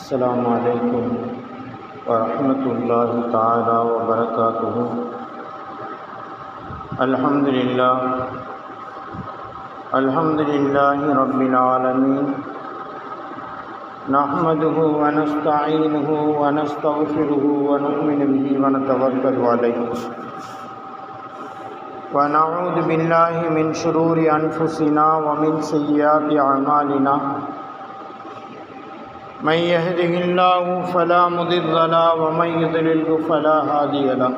السلام عليكم ورحمة الله تعالى وبركاته الحمد لله الحمد لله رب العالمين نحمده ونستعينه ونستغفره ونؤمن به ونتوكل عليه ونعوذ بالله من شرور أنفسنا ومن سيئات أعمالنا من يهده الله فلا مضل له ومن يضلل فلا هادي له.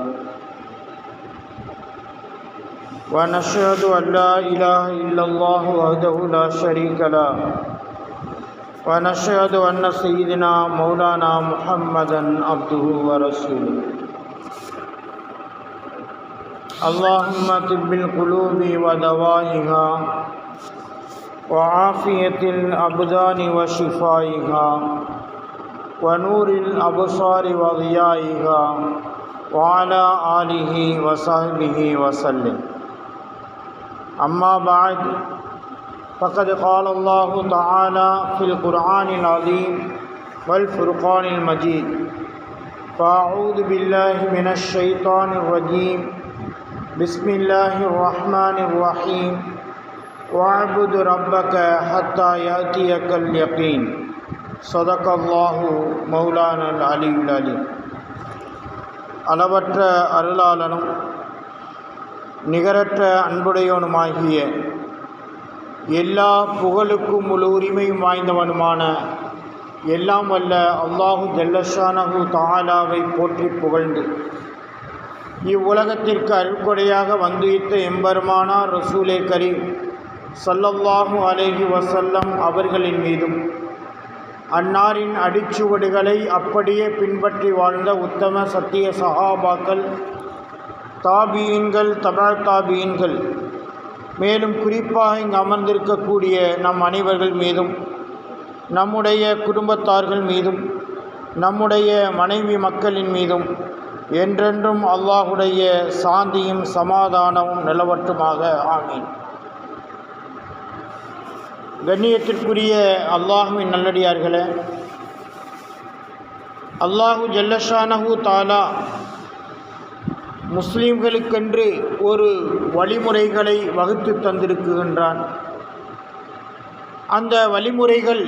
ونشهد أن لا إله إلا الله وحده لا شريك له. ونشهد أن سيدنا مولانا محمدا عبده ورسوله. اللهم طب القلوب ودوائها وعافية الأبدان وشفائها ونور الأبصار وضيائها وعلى آله وصحبه وسلم. أما بعد، فقد قال الله تعالى في القرآن العظيم والفرقان المجيد فأعوذ بالله من الشيطان الرجيم. بسم الله الرحمن الرحيم. வாபுது ரப்பக ஹத்தா யாத்தியக்கல் யக்கீன் சொதக்கல்லாஹு மௌலானல் அலியுல் அலி அளவற்ற அருளாளனும் நிகரற்ற அன்புடையவனுமாகிய எல்லா புகழுக்கும் முழு உரிமையும் வாய்ந்தவனுமான எல்லாம் வல்ல அல்லாஹு ஜெல்லஷானஹு தாலாவை போற்றி புகழ்ந்து இவ்வுலகத்திற்கு அருள்கொடையாக வந்துயித்த எம்பெருமானார் ரசூலே கரீம். சல்லல்லாஹு அலேஹி வசல்லம் அவர்களின் மீதும். அன்னாரின் அடிச்சுவடுகளை அப்படியே பின்பற்றி வாழ்ந்த உத்தம சத்திய சஹாபாக்கள் தாபியன்கள் தபா தாபியன்கள். மேலும் குறிப்பாக இங்கு அமர்ந்திருக்கக்கூடிய நம் அனைவர்கள் மீதும் நம்முடைய குடும்பத்தார்கள் மீதும் நம்முடைய மனைவி மக்களின் மீதும் என்றென்றும் அல்லாஹுடைய சாந்தியும் சமாதானமும் நிலவட்டுமாக. ஆமீன். கண்ணியத்திற்குரிய அல்லாஹுவின் நல்லடியார்களே அல்லாஹு ஜல்லஷானஹு தாலா முஸ்லீம்களுக்கென்று ஒரு வழிமுறைகளை வகுத்து தந்திருக்குகின்றான். அந்த வழிமுறைகள்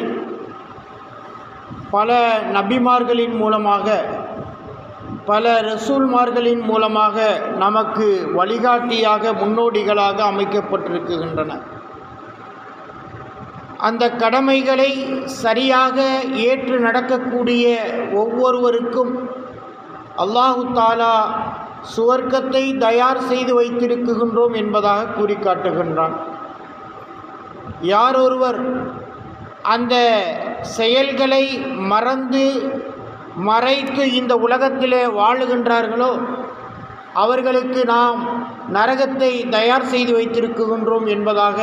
பல நபிமார்களின் மூலமாக பல ரசூல்மார்களின் மூலமாக நமக்கு வழிகாட்டியாக முன்னோடிகளாக அமைக்கப்பட்டிருக்கின்றன அந்த கடமைகளை சரியாக ஏற்று நடக்கக்கூடிய ஒவ்வொருவருக்கும் அல்லாஹு தாலா சுவர்க்கத்தை தயார் செய்து வைத்திருக்குகின்றோம் என்பதாக கூறி காட்டுகின்றான் யார் ஒருவர் அந்த செயல்களை மறந்து மறைத்து இந்த உலகத்திலே வாழுகின்றார்களோ அவர்களுக்கு நாம் நரகத்தை தயார் செய்து வைத்திருக்குகின்றோம் என்பதாக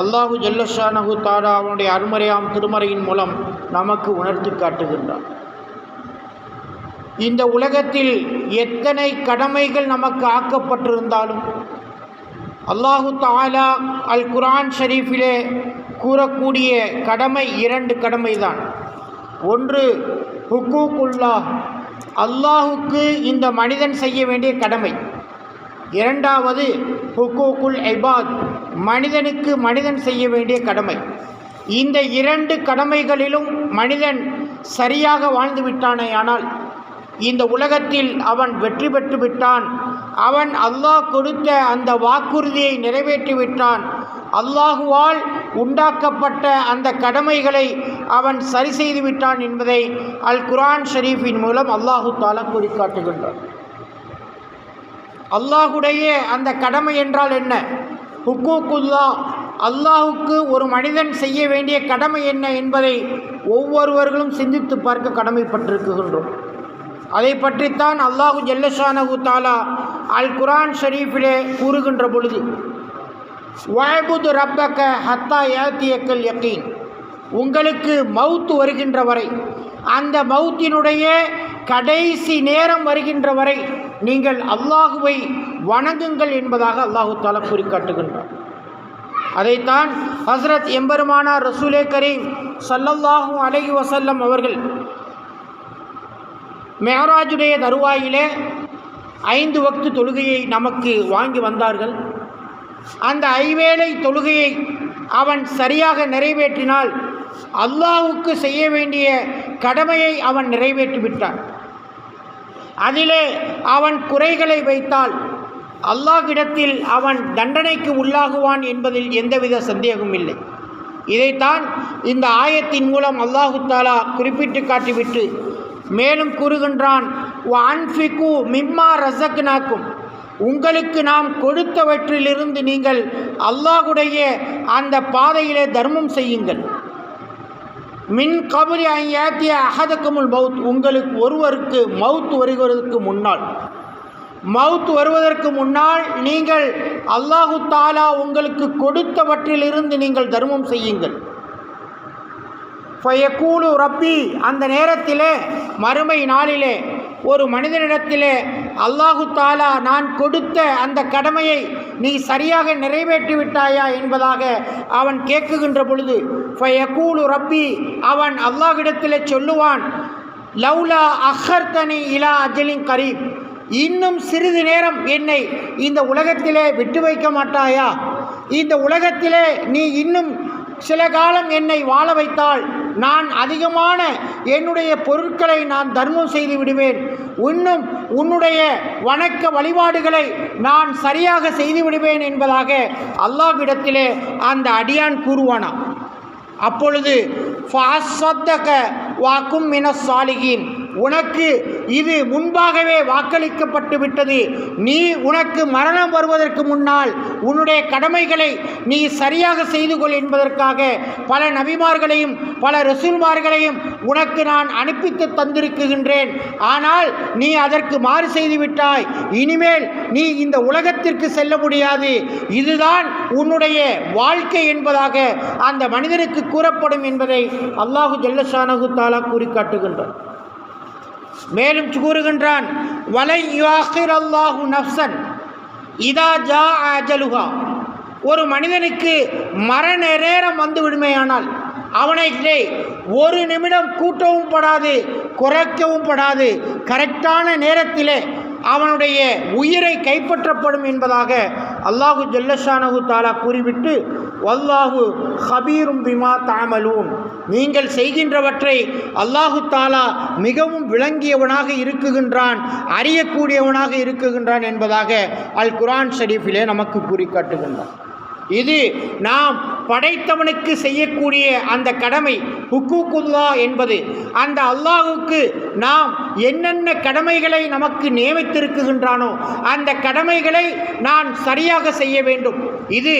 அல்லாஹு ஜல்லஷானஹு தாரா அவனுடைய அருமறையாம் திருமறையின் மூலம் நமக்கு உணர்த்தி காட்டுகின்றான். இந்த உலகத்தில் எத்தனை கடமைகள் நமக்கு ஆக்கப்பட்டிருந்தாலும் அல்லாஹு தாலா அல் குரான் ஷரீஃபிலே கூறக்கூடிய கடமை இரண்டு கடமை தான் ஒன்று ஹுக்கூக்குல்லா அல்லாஹுக்கு இந்த மனிதன் செய்ய வேண்டிய கடமை. இரண்டாவது ஹுக்கூக்குல் ஐபாத் மனிதனுக்கு மனிதன் செய்ய வேண்டிய கடமை. இந்த இரண்டு கடமைகளிலும் மனிதன் சரியாக வாழ்ந்து விட்டானே ஆனால் இந்த உலகத்தில் அவன் வெற்றி பெற்று விட்டான். அவன் அல்லாஹ் கொடுத்த அந்த வாக்குறுதியை நிறைவேற்றி விட்டான். அல்லாஹுவால் உண்டாக்கப்பட்ட அந்த கடமைகளை அவன் சரி செய்து விட்டான் என்பதை அல் குரான் ஷரீஃபின் மூலம் அல்லாஹு தாலா குறிக்காட்டுகின்றான் அல்லாஹுடைய அந்த கடமை என்றால் என்ன? ஹுக்கூக்குல்லா அல்லாஹுக்கு ஒரு மனிதன் செய்ய வேண்டிய கடமை என்ன என்பதை ஒவ்வொருவர்களும் சிந்தித்து பார்க்க கடமைப்பட்டிருக்கின்றோம். அதை பற்றித்தான் அல்லாஹு ஜல்லஷானஹு தாலா அல் குரான் ஷரீஃபிலே கூறுகின்ற பொழுது வாய்புது ரப்பக்க ஹத்தா ஏத்தியக்கல் யக்கீன் உங்களுக்கு மவுத்து வருகின்ற வரை அந்த மவுத்தினுடைய கடைசி நேரம் வருகின்ற வரை நீங்கள் அல்லாஹுவை வணங்குங்கள் என்பதாக அல்லாஹு தாலா குறிக்காட்டுகின்றார் அதைத்தான் ஹஸ்ரத் எம்பெருமானார் ரசூலே கரீம் ஸல்லல்லாஹு அலைஹி வசல்லம் அவர்கள் மெஹராஜுடைய தருவாயிலே ஐந்து வக்து தொழுகையை நமக்கு வாங்கி வந்தார்கள். அந்த ஐவேளை தொழுகையை அவன் சரியாக நிறைவேற்றினால் அல்லாஹுக்கு செய்ய வேண்டிய கடமையை அவன் நிறைவேற்றிவிட்டான். அதிலே அவன் குறைகளை வைத்தால் அல்லாஹ்விடத்தில் அவன் தண்டனைக்கு உள்ளாகுவான் என்பதில் எந்தவித சந்தேகமும் இல்லை. இதைத்தான் இந்த ஆயத்தின் மூலம் அல்லாஹு தாலா குறிப்பிட்டு காட்டிவிட்டு மேலும் கூறுகின்றான் அன்ஃபிகு மிம்மா ரசக்னாக்கும் உங்களுக்கு நாம் கொடுத்தவற்றிலிருந்து நீங்கள் அல்லாஹுடைய அந்த பாதையிலே தர்மம் செய்யுங்கள். மின் கபரி ஐயாத்திய அகதக்கமுல் மவுத். உங்களுக்கு ஒருவருக்கு மவுத் வருகிறதுக்கு முன்னால். மவுத் வருவதற்கு முன்னால் நீங்கள் அல்லாஹு தாலா உங்களுக்கு கொடுத்தவற்றிலிருந்து நீங்கள் தர்மம் செய்யுங்கள். ஃபயக்கூலு ரப்பி அந்த நேரத்திலே மறுமை நாளிலே ஒரு மனிதனிடத்திலே அல்லாஹு தாலா நான் கொடுத்த அந்த கடமையை நீ சரியாக நிறைவேற்றி விட்டாயா என்பதாக அவன் கேட்குகின்ற பொழுது ஃபயகூலு ரப்பி அவன் அல்லாஹ்விடத்திலே சொல்லுவான் லவ்லா அஹர்தனி இலா அஜலின் கரீப் இன்னும் சிறிது நேரம் என்னை இந்த உலகத்திலே விட்டு வைக்க மாட்டாயா? இந்த உலகத்திலே நீ இன்னும் சில காலம் என்னை வாழ வைத்தால் நான் அதிகமான என்னுடைய பொருட்களை நான் தர்மம் செய்து விடுவேன். இன்னும் உன்னுடைய வணக்க வழிபாடுகளை நான் சரியாக செய்து விடுவேன் என்பதாக அல்லாஹ்விடத்திலே அந்த அடியான் கூறுவானா? அப்பொழுது வாக்கும் மின சாலிகின் உனக்கு இது முன்பாகவே வாக்களிக்கப்பட்டு விட்டது. நீ உனக்கு மரணம் வருவதற்கு முன்னால் உன்னுடைய கடமைகளை நீ சரியாக செய்து கொள் என்பதற்காக பல நபிமார்களையும் பல ரசூல்மார்களையும் உனக்கு நான் அனுப்பித்து தந்திருக்குகின்றேன். ஆனால் நீ அதற்கு மாறு செய்துவிட்டாய் இனிமேல் நீ இந்த உலகத்திற்கு செல்ல முடியாது. இதுதான் உன்னுடைய வாழ்க்கை என்பதாக அந்த மனிதனுக்கு கூறப்படும் என்பதை அல்லாஹு ஜல்லசானகு தாலா கூறி காட்டுகின்றான் மேலும் கூறுகின்றான் வலை யுவாஹிர் அல்லாஹு நஃப்சன் இதா ஜா அஜலுகா ஒரு மனிதனுக்கு மரண நேரம் வந்து விடுமையானால் அவனை ஒரு நிமிடம் கூட்டவும் படாது குறைக்கவும் படாது கரெக்டான நேரத்திலே அவனுடைய உயிரை கைப்பற்றப்படும் என்பதாக அல்லாஹு ஜல்லஷானஹு தாலா கூறிவிட்டு வல்லாஹு ஹபீரும் பிமா தாமலூன். நீங்கள் செய்கின்றவற்றை அல்லாஹு தாலா மிகவும் விளங்கியவனாக இருக்குகின்றான் அறியக்கூடியவனாக இருக்குகின்றான் என்பதாக அல் குரான் ஷரீஃபிலே நமக்கு கூறி காட்டுகின்றான். இது நாம் படைத்தவனுக்கு செய்யக்கூடிய அந்த கடமை. ஹுக்கூக்குல்லா என்பது. அந்த அல்லாஹுக்கு நாம் என்னென்ன கடமைகளை நமக்கு நியமித்திருக்குகின்றானோ அந்த கடமைகளை நான் சரியாக செய்ய வேண்டும். இது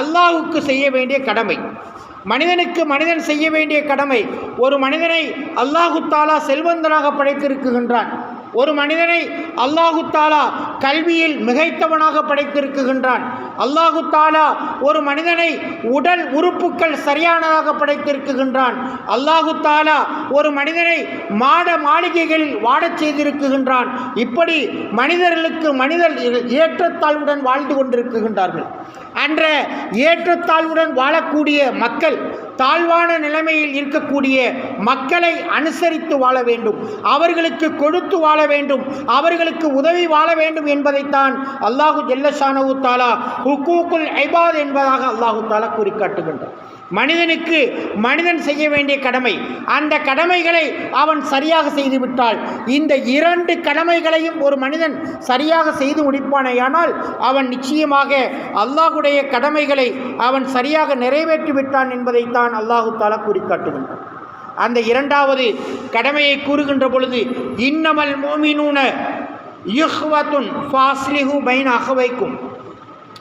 அல்லாஹுக்கு செய்ய வேண்டிய கடமை. மனிதனுக்கு மனிதன் செய்ய வேண்டிய கடமை. ஒரு மனிதனை அல்லாஹு தாலா செல்வந்தனாக படைத்திருக்குகின்றான் ஒரு மனிதனை அல்லாஹு தாலா கல்வியில் மிகைத்தவனாக படைத்திருக்குகின்றான். அல்லாஹு தாலா ஒரு மனிதனை உடல் உறுப்புக்கள் சரியானதாக படைத்திருக்குகின்றான். அல்லாஹு தாலா ஒரு மனிதனை மாட மாளிகைகளில் வாடச் செய்திருக்குகின்றான். இப்படி மனிதர்களுக்கு மனிதர் ஏற்றத்தாழ்வுடன் வாழ்ந்து கொண்டிருக்குகின்றார்கள். அன்ற ஏற்றத்தாழ்வுடன் வாழக்கூடிய மக்கள் தாழ்வான நிலைமையில் இருக்கக்கூடிய மக்களை அனுசரித்து வாழ வேண்டும். அவர்களுக்கு கொடுத்து வாழ வேண்டும். அவர்களுக்கு உதவி வாழ வேண்டும் என்பதைத்தான் அல்லாஹு ஜல்லஷானு தாலா ஹுக்கூக்குல் ஐபாத் என்பதாக அல்லாஹு தாலா குறிக்காட்டுகின்றார் மனிதனுக்கு மனிதன் செய்ய வேண்டிய கடமை. அந்த கடமைகளை அவன் சரியாக செய்துவிட்டால் இந்த இரண்டு கடமைகளையும் ஒரு மனிதன் சரியாக செய்து முடிப்பானேயானால் அவன் நிச்சயமாக அல்லாஹுடைய கடமைகளை அவன் சரியாக நிறைவேற்றி விட்டான் என்பதைத்தான் அல்லாஹு தாலா கூறிக்காட்டுகின்றான் அந்த இரண்டாவது கடமையை கூறுகின்ற பொழுது இன்னமல் மோமினூன யுஹ்வத்துன் ஃபாஸ்லிஹு பைன் அகவைக்கும்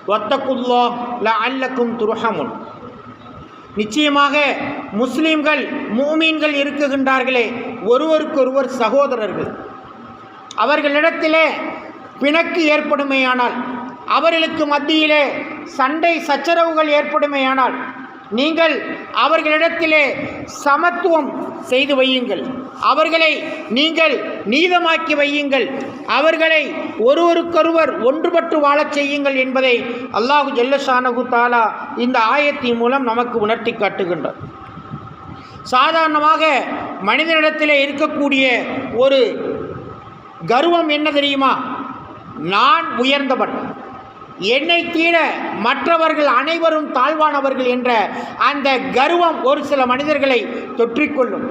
ஒத்தக்குல்லா ல அல்லக்கும் துருஹமுன். நிச்சயமாக முஸ்லீம்கள் மூமீன்கள் இருக்குகின்றார்களே ஒருவருக்கொருவர் சகோதரர்கள். அவர்களிடத்திலே பிணக்கு ஏற்படுமேயானால் அவர்களுக்கு மத்தியிலே சண்டை சச்சரவுகள் ஏற்படுமேயானால் நீங்கள் அவர்களிடத்திலே சமத்துவம் செய்து வையுங்கள். அவர்களை நீங்கள் நீதமாக்கி வையுங்கள். அவர்களை ஒருவருக்கொருவர் ஒன்றுபட்டு வாழச் செய்யுங்கள் என்பதை அல்லாஹு ஜல்லஷானகு தாலா இந்த ஆயத்தின் மூலம் நமக்கு உணர்த்தி காட்டுகின்றார் சாதாரணமாக மனிதனிடத்தில் இருக்கக்கூடிய ஒரு கர்வம் என்ன தெரியுமா? நான் உயர்ந்தவன். என்னை தீர மற்றவர்கள் அனைவரும் தாழ்வானவர்கள் என்ற அந்த கர்வம் ஒரு சில மனிதர்களை தொற்றிக்கொள்ளும்.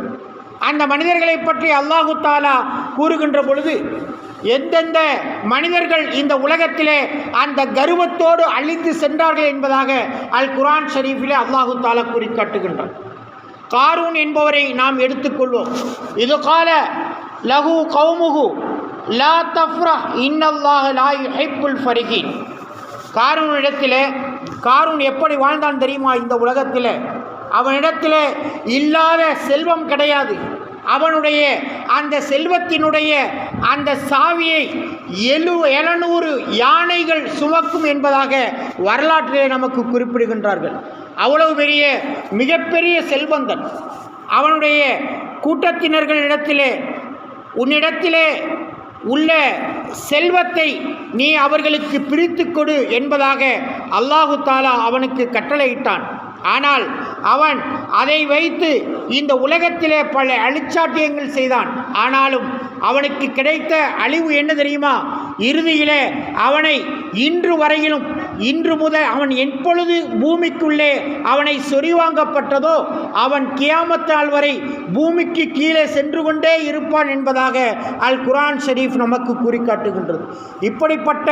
அந்த மனிதர்களை பற்றி அல்லாஹு தாலா கூறுகின்ற பொழுது எந்தெந்த மனிதர்கள் இந்த உலகத்திலே அந்த கர்வத்தோடு அழிந்து சென்றார்கள் என்பதாக அல் குரான் ஷரீஃபிலே அல்லாஹு தாலா கூறி காட்டுகின்றான் காரூன் என்பவரை நாம் எடுத்துக்கொள்வோம். இது கால லகு கௌமுகு லா தஃப்ரா இன்னல்லாஹ் லா யுஹிப்புல் ஃபரிகின் காரூன் காரூன் எப்படி வாழ்ந்தான் தெரியுமா இந்த உலகத்தில்? அவனிடத்தில் இல்லாத செல்வம் கிடையாது. அவனுடைய அந்த செல்வத்தினுடைய அந்த சாவியை எழு எழுநூறு யானைகள் சுமக்கும் என்பதாக வரலாற்றிலே நமக்கு குறிப்பிடுகின்றார்கள். அவ்வளவு பெரிய மிகப்பெரிய செல்வந்தன். அவனுடைய கூட்டத்தினர்களிடத்திலே உன்னிடத்திலே உள்ள செல்வத்தை நீ அவர்களுக்கு பிரித்து கொடு என்பதாக அல்லாஹு தாலா அவனுக்கு கட்டளையிட்டான். ஆனால் அவன் அதை வைத்து இந்த உலகத்திலே பல அழிச்சாட்டியங்கள் செய்தான். ஆனாலும் அவனுக்கு கிடைத்த அழிவு என்ன தெரியுமா? இறுதியிலே அவனை இன்று வரையிலும் இன்று முதல் அவன் எப்பொழுது பூமிக்குள்ளே அவனை சொறிவாங்கப்பட்டதோ அவன் கியாமத்தால் வரை பூமிக்கு கீழே சென்று கொண்டே இருப்பான் என்பதாக அல் குரான் ஷெரீஃப் நமக்கு குறிக்காட்டுகின்றது இப்படிப்பட்ட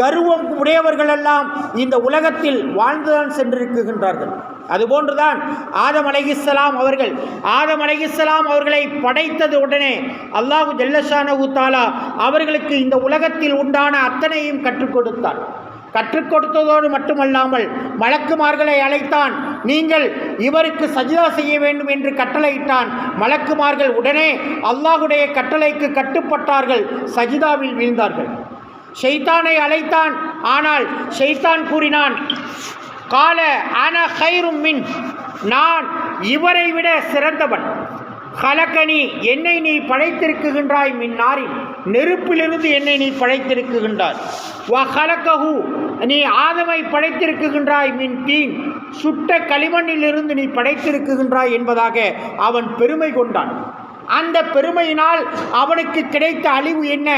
கர்வம் உடையவர்களெல்லாம் இந்த உலகத்தில் வாழ்ந்துதான் சென்றிருக்கின்றார்கள். அதுபோன்றுதான் ஆதம் அலகிஸ்லாம் அவர்கள் ஆதம் அலகிஸ்லாம் அவர்களை படைத்தது உடனே அல்லாஹு ஜல்லஷானஹு தாலா அவர்களுக்கு இந்த உலகத்தில் உண்டான அத்தனையும் கற்றுக் கொடுத்தான். கற்றுக் கொடுத்ததோடு மட்டுமல்லாமல் மலக்குமார்களை அழைத்தான். நீங்கள் இவருக்கு சஜிதா செய்ய வேண்டும் என்று கட்டளையிட்டான். மலக்குமார்கள் உடனே அல்லாஹுடைய கட்டளைக்கு கட்டுப்பட்டார்கள். சஜிதாவில் வீழ்ந்தார்கள். ஷெய்தானை அழைத்தான். ஆனால் ஷெய்தான் கூறினான் கால அன ஹைரும் மின். நான் இவரை விட சிறந்தவன். ஹலக்கனி என்னை நீ படைத்திருக்குகின்றாய் மின்னாரின் நெருப்பிலிருந்து என்னை நீ படைத்திருக்குகின்றாய். வ ஹலக்கஹு நீ ஆதமை படைத்திருக்குகின்றாய் மின் தீன். சுட்ட களிமண்ணிலிருந்து நீ படைத்திருக்குகின்றாய் என்பதாக அவன் பெருமை கொண்டான். அந்த பெருமையினால் அவனுக்கு கிடைத்த அழிவு என்ன?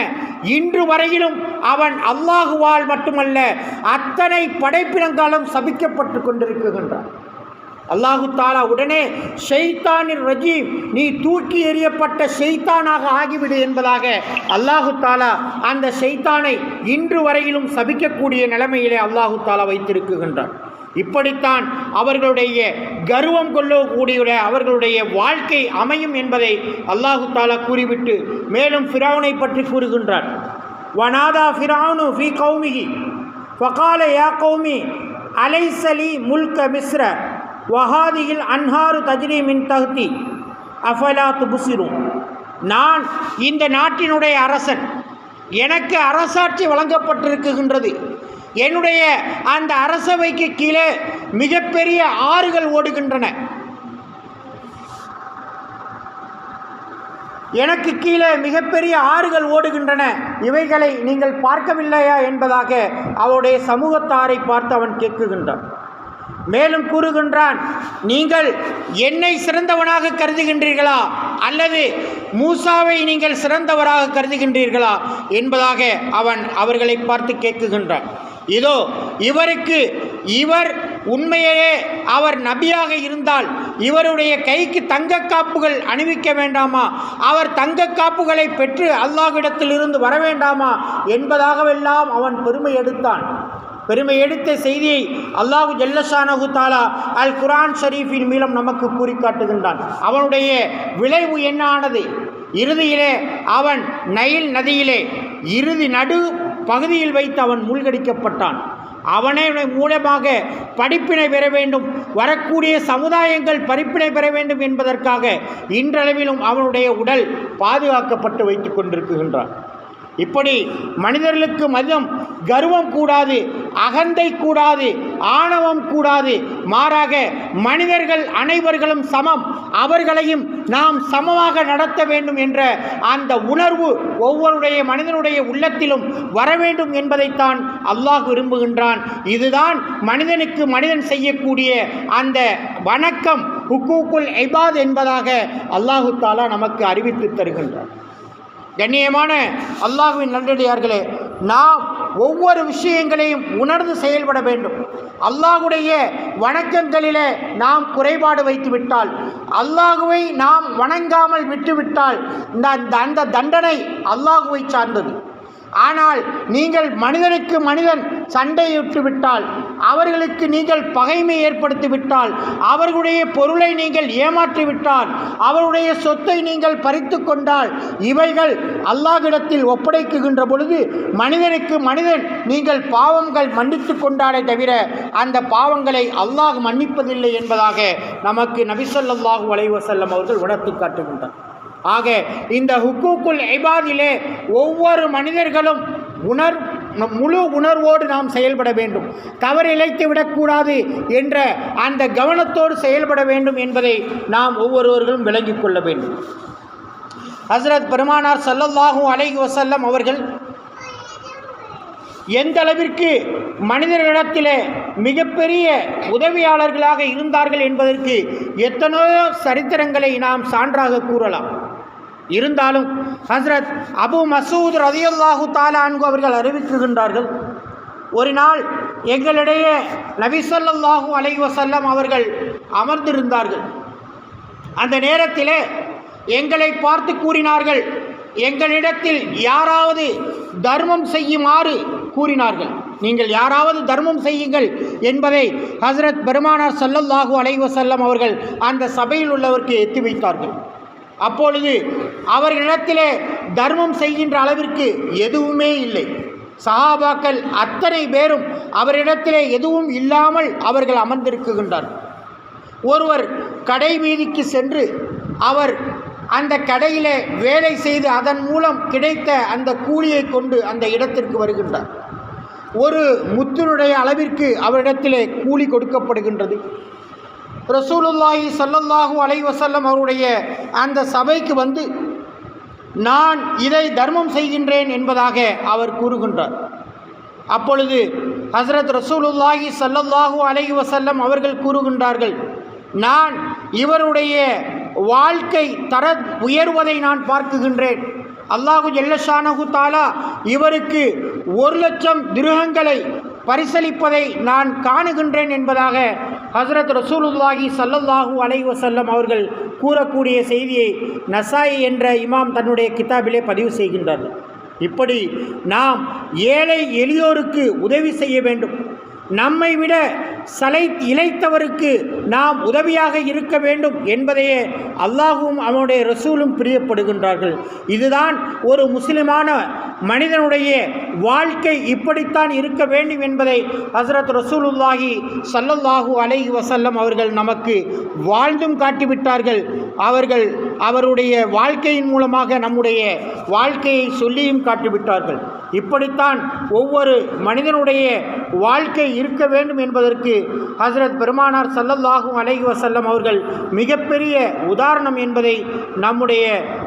இன்று வரையிலும் அவன் அல்லாஹுவால் மட்டுமல்ல அத்தனை படைப்பினங்களும் சபிக்கப்பட்டு கொண்டிருக்குகின்றான் அல்லாஹு தாலா உடனே ஷெய்தானின் ரஜீம் நீ தூக்கி எறியப்பட்ட ஷெய்தானாக ஆகிவிடு என்பதாக அல்லாஹு தாலா அந்த ஷெய்தானை இன்று வரையிலும் சபிக்கக்கூடிய நிலைமையிலே அல்லாஹு தாலா வைத்திருக்குகின்றான். இப்படித்தான் அவர்களுடைய கர்வம் கொள்ளக்கூடிய அவர்களுடைய வாழ்க்கை அமையும் என்பதை அல்லாஹு தாலா கூறிவிட்டு மேலும் ஃபிரௌனை பற்றி கூறுகின்றார் வனாதா ஃபிரௌனு ஃபி கௌமிகி ஃபகால யா கௌமி அலைசலி முல்க மிஸ்ர வஹாதியில் அன்ஹாரு தஜ்ரி மின் தகுதி அஃபலா துபுசிரும் நான் இந்த நாட்டினுடைய அரசன். எனக்கு அரசாட்சி வழங்கப்பட்டிருக்குகின்றது என்னுடைய அந்த அரசவைக்கு கீழே மிகப்பெரிய ஆறுகள் ஓடுகின்றன. எனக்கு கீழே மிகப்பெரிய ஆறுகள் ஓடுகின்றன. இவைகளை நீங்கள் பார்க்கவில்லையா என்பதாக அவருடைய சமூகத்தாரை பார்த்து அவன் கேட்குகின்றான். மேலும் கூறுகின்றான் நீங்கள் என்னை சிறந்தவனாக கருதுகின்றீர்களா? அல்லது மூசாவை நீங்கள் சிறந்தவராக கருதுகின்றீர்களா? என்பதாக அவன் அவர்களை பார்த்து கேட்குகின்றான். இதோ இவருக்கு இவர் உண்மையிலே அவர் நபியாக இருந்தால் இவருடைய கைக்கு தங்க காப்புகள் அணிவிக்க வேண்டாமா? அவர் தங்க காப்புகளை பெற்று அல்லாஹ்விடத்திலிருந்து வர வேண்டாமா? என்பதாகவெல்லாம் அவன் பெருமை எடுத்தான். பெருமை எடுத்த செய்தியை அல்லாஹு ஜல்லஷானஹு தாலா அல் குரான் ஷரீஃபின் மூலம் நமக்கு கூறி காட்டுகின்றான் அவனுடைய விளைவு என்ன ஆனது? இறுதியிலே அவன் நைல் நதியிலே இறுதி நடு பகுதியில் வைத்து அவன் மூழ்கடிக்கப்பட்டான். அவனே மூலமாக படிப்பினை பெற வேண்டும் வரக்கூடிய சமுதாயங்கள் படிப்பினை பெற வேண்டும் என்பதற்காக இன்றளவிலும் அவனுடைய உடல் பாதுகாக்கப்பட்டு வைத்து கொண்டிருக்கின்றான். இப்படி மனிதர்களுக்கு மதம் கர்வம் கூடாது அகந்தை கூடாது ஆணவம் கூடாது. மாறாக மனிதர்கள் அனைவர்களும் சமம். அவர்களையும் நாம் சமமாக நடத்த வேண்டும் என்ற அந்த உணர்வு ஒவ்வொருடைய மனிதனுடைய உள்ளத்திலும் வர வேண்டும் என்பதைத்தான் அல்லாஹ் விரும்புகின்றான். இதுதான் மனிதனுக்கு மனிதன் செய்யக்கூடிய அந்த வணக்கம் ஹுக்கூக்குல் ஐபாத் என்பதாக அல்லாஹு தாலா நமக்கு அறிவித்து தருகின்றார் கண்ணியமான அல்லாஹுவின் நல்லடியார்களே நாம் ஒவ்வொரு விஷயங்களையும் உணர்ந்து செயல்பட வேண்டும். அல்லாஹுடைய வணக்கங்களிலே நாம் குறைபாடு வைத்துவிட்டால் அல்லாஹுவை நாம் வணங்காமல் விட்டுவிட்டால் இந்த அந்த- அந்த தண்டனை அல்லாஹுவை சார்ந்தது. ஆனால் நீங்கள் மனிதனுக்கு மனிதன் சண்டையிட்டு விட்டால் அவர்களுக்கு நீங்கள் பகைமை ஏற்படுத்தி விட்டால் அவர்களுடைய பொருளை நீங்கள் ஏமாற்றி விட்டால் அவருடைய சொத்தை நீங்கள் பறித்து கொண்டால் இவைகள் அல்லாஹ்விடத்தில் ஒப்படைக்குகின்ற பொழுது மனிதனுக்கு மனிதன் நீங்கள் பாவங்கள் மன்னித்து கொண்டாலே தவிர அந்த பாவங்களை அல்லாஹ் மன்னிப்பதில்லை என்பதாக நமக்கு நபிசல்லாஹு அலைவசல்லம் அவர்கள் உணர்த்தி காட்டுகின்றார். ஆக இந்த ஹுக்கூக்குல் ஐபாதிலே ஒவ்வொரு மனிதர்களும் உணர் முழு உணர்வோடு நாம் செயல்பட வேண்டும். தவறிழைத்து விடக்கூடாது என்ற அந்த கவனத்தோடு செயல்பட வேண்டும் என்பதை நாம் ஒவ்வொருவர்களும் விளங்கிக் கொள்ள வேண்டும். ஹஸ்ரத் பெருமானார் சல்லல்லாஹூ அலைஹி வசல்லம் அவர்கள் எந்த அளவிற்கு மனிதர்களிடத்தில் மிகப்பெரிய உதவியாளர்களாக இருந்தார்கள் என்பதற்கு எத்தனையோ சரித்திரங்களை நாம் சான்றாக கூறலாம். இருந்தாலும் ஹஸ்ரத் அபு மசூத் ரதியுல்லாஹு தாலா அன்கு அவர்கள் அறிவிக்கின்றார்கள் ஒரு நாள் எங்களிடையே நபிசல்லாஹூ அலைஹி வஸல்லம் அவர்கள் அமர்ந்திருந்தார்கள். அந்த நேரத்திலே எங்களை பார்த்து கூறினார்கள் எங்களிடத்தில் யாராவது தர்மம் செய்யுமாறு கூறினார்கள். நீங்கள் யாராவது தர்மம் செய்யுங்கள் என்பதை ஹஸ்ரத் பெருமானார் சல்லல்லாஹூ அலைவசல்லம் அவர்கள் அந்த சபையில் உள்ளவருக்கு எத்தி வைத்தார்கள். அப்பொழுது அவர்களிடத்திலே தர்மம் செய்கின்ற அளவிற்கு எதுவுமே இல்லை. சஹாபாக்கள் அத்தனை பேரும் அவரிடத்திலே எதுவும் இல்லாமல் அவர்கள் அமர்ந்திருக்குகின்றார்கள் ஒருவர் கடை வீதிக்கு சென்று அவர் அந்த கடையிலே வேலை செய்து அதன் மூலம் கிடைத்த அந்த கூலியை கொண்டு அந்த இடத்திற்கு வருகின்றார். ஒரு முத்தினுடைய அளவிற்கு அவரிடத்திலே கூலி கொடுக்கப்படுகின்றது. ரசூலுல்லாஹி சல்லல்லாஹு அலைவசல்லம் அவருடைய அந்த சபைக்கு வந்து நான் இதை தர்மம் செய்கின்றேன் என்பதாக அவர் கூறுகின்றார். அப்பொழுது ஹஸ்ரத் ரசூலுல்லாஹி சல்லல்லாஹு அலைஹி வசல்லம் அவர்கள் கூறுகின்றார்கள் நான் இவருடைய வாழ்க்கை தர உயர்வதை நான் பார்க்குகின்றேன். அல்லாஹு ஜெல்லஷானகு தாலா இவருக்கு ஒரு லட்சம் திருகங்களை பரிசளிப்பதை நான் காணுகின்றேன் என்பதாக ஹஸ்ரத் ரசூலுல்லாஹி சல்லல்லாஹூ அலைவசல்லம் அவர்கள் கூறக்கூடிய செய்தியை நசாயி என்ற இமாம் தன்னுடைய கித்தாபிலே பதிவு செய்கின்றார்கள். இப்படி நாம் ஏழை எளியோருக்கு உதவி செய்ய வேண்டும். நம்மை விட சலை இழைத்தவருக்கு நாம் உதவியாக இருக்க வேண்டும் என்பதையே அல்லாஹும் அவனுடைய ரசூலும் பிரியப்படுகின்றார்கள். இதுதான் ஒரு முஸ்லிமான மனிதனுடைய வாழ்க்கை இப்படித்தான் இருக்க வேண்டும் என்பதை ஹசரத் ரசூலுல்லாஹி சல்லல்லாஹூ அலைஹி வசல்லம் அவர்கள் நமக்கு வாழ்ந்தும் காட்டிவிட்டார்கள். அவர்கள் அவருடைய வாழ்க்கையின் மூலமாக நம்முடைய வாழ்க்கையை சொல்லியும் காட்டிவிட்டார்கள். இப்படித்தான் ஒவ்வொரு மனிதனுடைய வாழ்க்கை இருக்க வேண்டும் என்பதற்கு ஹசரத் பெருமானார் சல்லல்லாஹும் அலைஹி வசல்லம் அவர்கள் மிகப்பெரிய உதாரணம் என்பதை நம்முடைய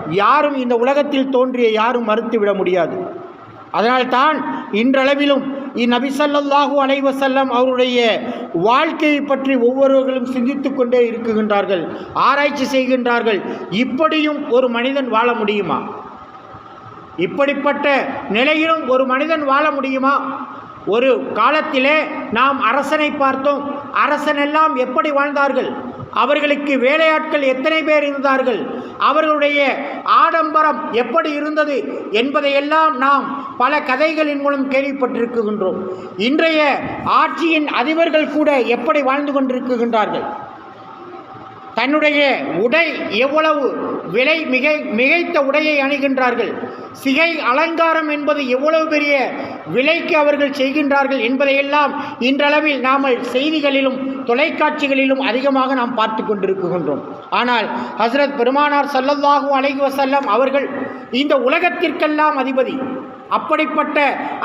யாரும் இந்த உலகத்தில் தோன்றிய யாரும் மறுத்துவிட முடியாது. அதனால்தான் இன்றளவிலும் இந்நபி சல்லல்லாஹூ அலைவசல்லம் அவருடைய வாழ்க்கையை பற்றி ஒவ்வொருவர்களும் சிந்தித்து கொண்டே இருக்குகின்றார்கள் ஆராய்ச்சி செய்கின்றார்கள். இப்படியும் ஒரு மனிதன் வாழ முடியுமா? இப்படிப்பட்ட நிலையிலும் ஒரு மனிதன் வாழ முடியுமா? ஒரு காலத்திலே நாம் அரசனை பார்த்தோம். அரசனெல்லாம் எப்படி வாழ்ந்தார்கள்? அவர்களுக்கு வேலையாட்கள் எத்தனை பேர் இருந்தார்கள்? அவர்களுடைய ஆடம்பரம் எப்படி இருந்தது என்பதையெல்லாம் நாம் பல கதைகளின் மூலம் கேள்விப்பட்டிருக்கின்றோம். இன்றைய ஆட்சியின் அதிபர்கள் கூட எப்படி வாழ்ந்து கொண்டிருக்கின்றார்கள்? தன்னுடைய உடை எவ்வளவு விலை மிக மிகைத்த உடையை அணிகின்றார்கள்? சிகை அலங்காரம் என்பது எவ்வளவு பெரிய விலைக்கு அவர்கள் செய்கின்றார்கள் என்பதையெல்லாம் இன்றளவில் நாம் செய்திகளிலும் தொலைக்காட்சிகளிலும் அதிகமாக நாம் பார்த்து கொண்டிருக்கின்றோம். ஆனால் ஹஸ்ரத் பெருமானார் ஸல்லல்லாஹு அலைஹி வசல்லம் அவர்கள் இந்த உலகத்திற்கெல்லாம் அதிபதி. அப்படிப்பட்ட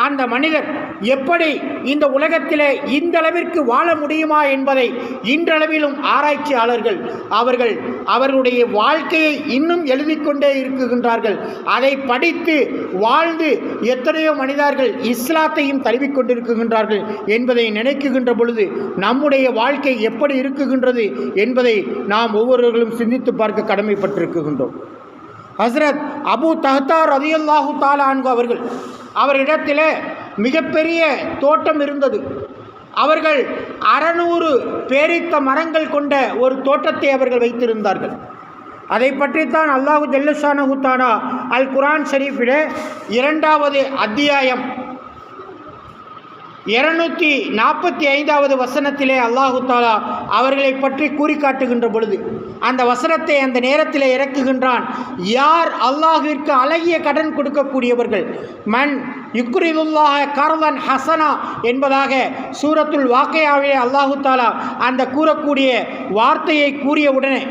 அந்த மனிதர் எப்படி இந்த உலகத்திலே இந்த அளவிற்கு வாழ முடியுமா என்பதை இன்றளவிலும் ஆராய்ச்சியாளர்கள் அவர்கள் அவர்களுடைய வாழ்க்கையை இன்னும் எழுதிக்கொண்டே இருக்குகின்றார்கள். அதை படித்து வாழ்ந்து எத்தனையோ மனிதர்கள் இஸ்லாத்தையும் தழுவிக்கொண்டிருக்குகின்றார்கள் என்பதை நினைக்குகின்ற பொழுது நம்முடைய வாழ்க்கை எப்படி இருக்குகின்றது என்பதை நாம் ஒவ்வொருவர்களும் சிந்தித்து பார்க்க கடமைப்பட்டிருக்குகின்றோம் ஹஸ்ரத் அபு தஹ்தார் ரதியல்லாஹு தாலான்கு அவர்கள் அவரிடத்திலே மிகப்பெரிய தோட்டம் இருந்தது. அவர்கள் அறநூறு பேரித்த மரங்கள் கொண்ட ஒரு தோட்டத்தை அவர்கள் வைத்திருந்தார்கள். அதை பற்றித்தான் அல்லாஹு ஜல்லஷானஹு தானா அல் குரான் ஷரீஃபிலே இரண்டாவது அத்தியாயம் இருநூற்றி நாற்பத்தி ஐந்தாவது வசனத்திலே அல்லாஹு தாலா அவர்களை பற்றி கூறி காட்டுகின்ற பொழுது அந்த வசனத்தை அந்த நேரத்தில் இறக்குகின்றான். யார் அல்லாஹிற்கு அழகிய கடன் கொடுக்கக்கூடியவர்கள்? மண் யுக்ரிதுல்லாஹ கர்வன் ஹசனா என்பதாக சூரத்துல் வாக்கையாவிலே அல்லாஹு தாலா அந்த கூறக்கூடிய வார்த்தையை கூறிய உடனே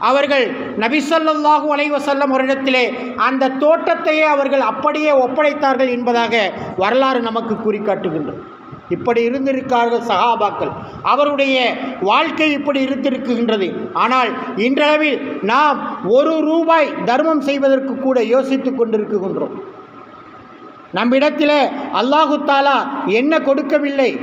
அவர்கள் நபிசல்லாஹூ அலைவசல்லம் வருடத்திலே அந்த தோட்டத்தையே அவர்கள் அப்படியே ஒப்படைத்தார்கள் என்பதாக வரலாறு நமக்கு குறிக்காட்டுகின்றது இப்படி இருந்திருக்கார்கள் சகாபாக்கள். அவருடைய வாழ்க்கை இப்படி இருந்திருக்கின்றது. ஆனால் இன்றளவில் நாம் ஒரு ரூபாய் தர்மம் செய்வதற்கு கூட யோசித்து கொண்டிருக்கின்றோம். நம்மிடத்தில் அல்லாஹு தாலா என்ன கொடுக்கவில்லை?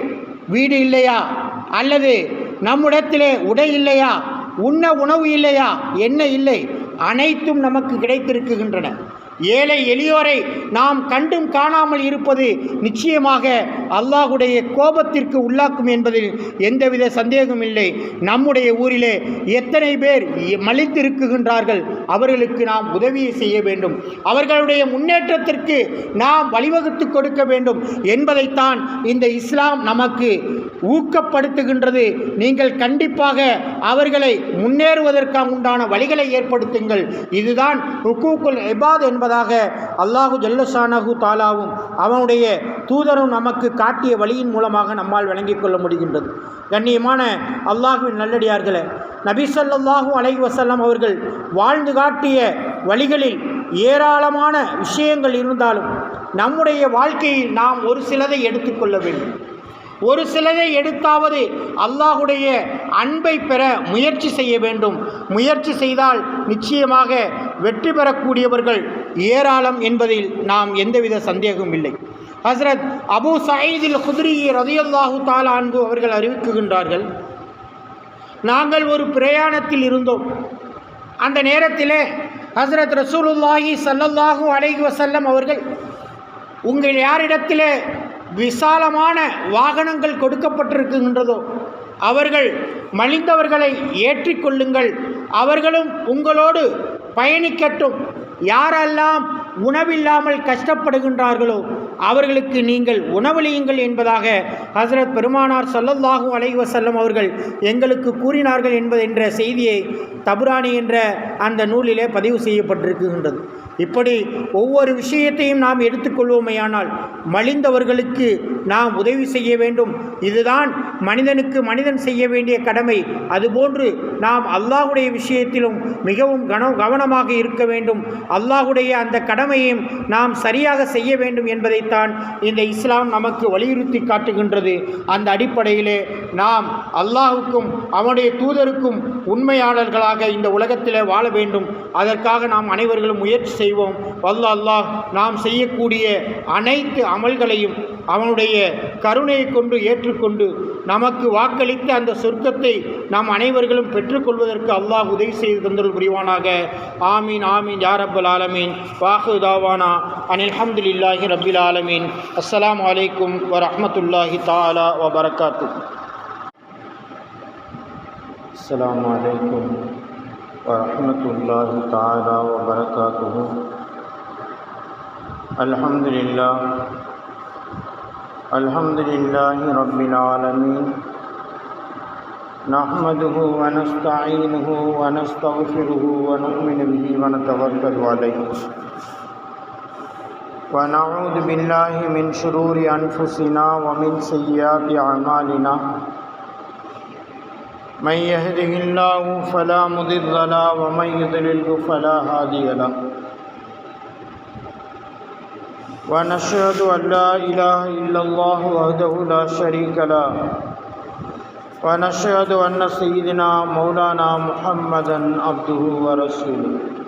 வீடு இல்லையா? அல்லது நம்மிடத்திலே உடை இல்லையா? உண்ண உணவு இல்லையா? என்ன இல்லை. அனைத்தும் நமக்கு கிடைத்திருக்குகின்றன ஏழை எளியோரை நாம் கண்டும் காணாமல் இருப்பது நிச்சயமாக அல்லாஹுடைய கோபத்திற்கு உள்ளாக்கும் என்பதில் எந்தவித சந்தேகமும் இல்லை. நம்முடைய ஊரிலே எத்தனை பேர் மலித்திருக்குகின்றார்கள் அவர்களுக்கு நாம் உதவியை செய்ய வேண்டும். அவர்களுடைய முன்னேற்றத்திற்கு நாம் வழிவகுத்து கொடுக்க வேண்டும் என்பதைத்தான் இந்த இஸ்லாம் நமக்கு ஊக்கப்படுத்துகின்றது. நீங்கள் கண்டிப்பாக அவர்களை முன்னேறுவதற்காக உண்டான வழிகளை ஏற்படுத்துங்கள். இதுதான் ருக்கூக்குல் எபாத் என்பது என்பதாக அல்லாஹு ஜல்லஷானஹு தாலாவும் அவனுடைய தூதரும் நமக்கு காட்டிய வழியின் மூலமாக நம்மால் விளங்கிக் கொள்ள முடிகின்றது. கண்ணியமான அல்லாஹுவின் நல்லடியார்களே நபிசல்லாஹூ அலை வசல்லாம் அவர்கள் வாழ்ந்து காட்டிய வழிகளில் ஏராளமான விஷயங்கள் இருந்தாலும் நம்முடைய வாழ்க்கையில் நாம் ஒரு சிலதை எடுத்துக்கொள்ள வேண்டும். ஒரு சிலதை எடுத்தாவது அல்லாஹுடைய அன்பை பெற முயற்சி செய்ய வேண்டும். முயற்சி செய்தால் நிச்சயமாக வெற்றி பெறக்கூடியவர்கள் ஏராளம் என்பதில் நாம் எந்தவித சந்தேகமும் இல்லை. ஹசரத் அபு சயீதில் குதிரி ரதியல்லாஹு தாலா அன்பு அவர்கள் அறிவிக்குகின்றார்கள் நாங்கள் ஒரு பிரயாணத்தில் இருந்தோம். அந்த நேரத்திலே ஹசரத் ரசூலுல்லாஹி சல்லல்லாஹூ அலைஹி வசல்லம் அவர்கள் உங்கள் யாரிடத்திலே விசாலமான வாகனங்கள் கொடுக்கப்பட்டிருக்கின்றதோ அவர்கள் மலிந்தவர்களை ஏற்றிக்கொள்ளுங்கள். அவர்களும் உங்களோடு பயணிக்கட்டும். யாரெல்லாம் உணவில்லாமல் கஷ்டப்படுகின்றார்களோ அவர்களுக்கு நீங்கள் உணவளியுங்கள் என்பதாக ஹசரத் பெருமானார் சல்லல்லாஹு அலைவசல்லம் அவர்கள் எங்களுக்கு கூறினார்கள் என்பது என்ற செய்தியை தபுராணி என்ற அந்த நூலிலே பதிவு செய்யப்பட்டிருக்கின்றது. இப்படி ஒவ்வொரு விஷயத்தையும் நாம் எடுத்துக்கொள்வோமையானால் மலிந்தவர்களுக்கு நாம் உதவி செய்ய வேண்டும். இதுதான் மனிதனுக்கு மனிதன் செய்ய வேண்டிய கடமை. அதுபோன்று நாம் அல்லாஹுடைய விஷயத்திலும் மிகவும் கன கவனமாக இருக்க வேண்டும். அல்லாஹுடைய அந்த கடமையும் நாம் சரியாக செய்ய வேண்டும் என்பதைத்தான் இந்த இஸ்லாம் நமக்கு வலியுறுத்தி காட்டுகின்றது. அந்த அடிப்படையிலே நாம் அல்லாஹுக்கும் அவனுடைய தூதருக்கும் உண்மையாளர்களாக இந்த உலகத்தில் வாழ வேண்டும். அதற்காக நாம் அனைவர்களும் முயற்சி செய்வோம். வல்ல அல்லாஹ் நாம் செய்யக்கூடிய அனைத்து அமல்களையும் அவனுடைய கருணையை கொண்டு ஏற்றுக்கொண்டு நமக்கு வாக்களித்த அந்த சொர்க்கத்தை நாம் அனைவர்களும் பெற்றுக்கொள்வதற்கு அல்லாஹ் உதவி செய்து தந்தல் புரிவானாக. ஆமீன் ஆமீன் யாரப்பல் ஆலமீன். வாஹு தாவானா. அனில் அஹமதுல்லாஹி ரபில் ஆலமீன். அஸ்லாம் வலைக்கும் வரமத்துல்லாஹி தாலா வபரகாத்து. அஸ்லாம் வலைக்கும் ورحمۃ اللہ تعالی وبرکاتہ الحمد للہ الحمد للہ رب العالمین نحمده ونستعينه ونستغفره ونؤمن به ونتوكل عليه. ونعوذ بالله من شرور أنفسنا ومن سيئات أعمالنا. من يهده الله فلا مضل له ومن يضلل فلا هادي له. ونشهد أن لا إله إلا الله وحده لا شريك له. ونشهد أن سيدنا مولانا محمدا عبده ورسوله.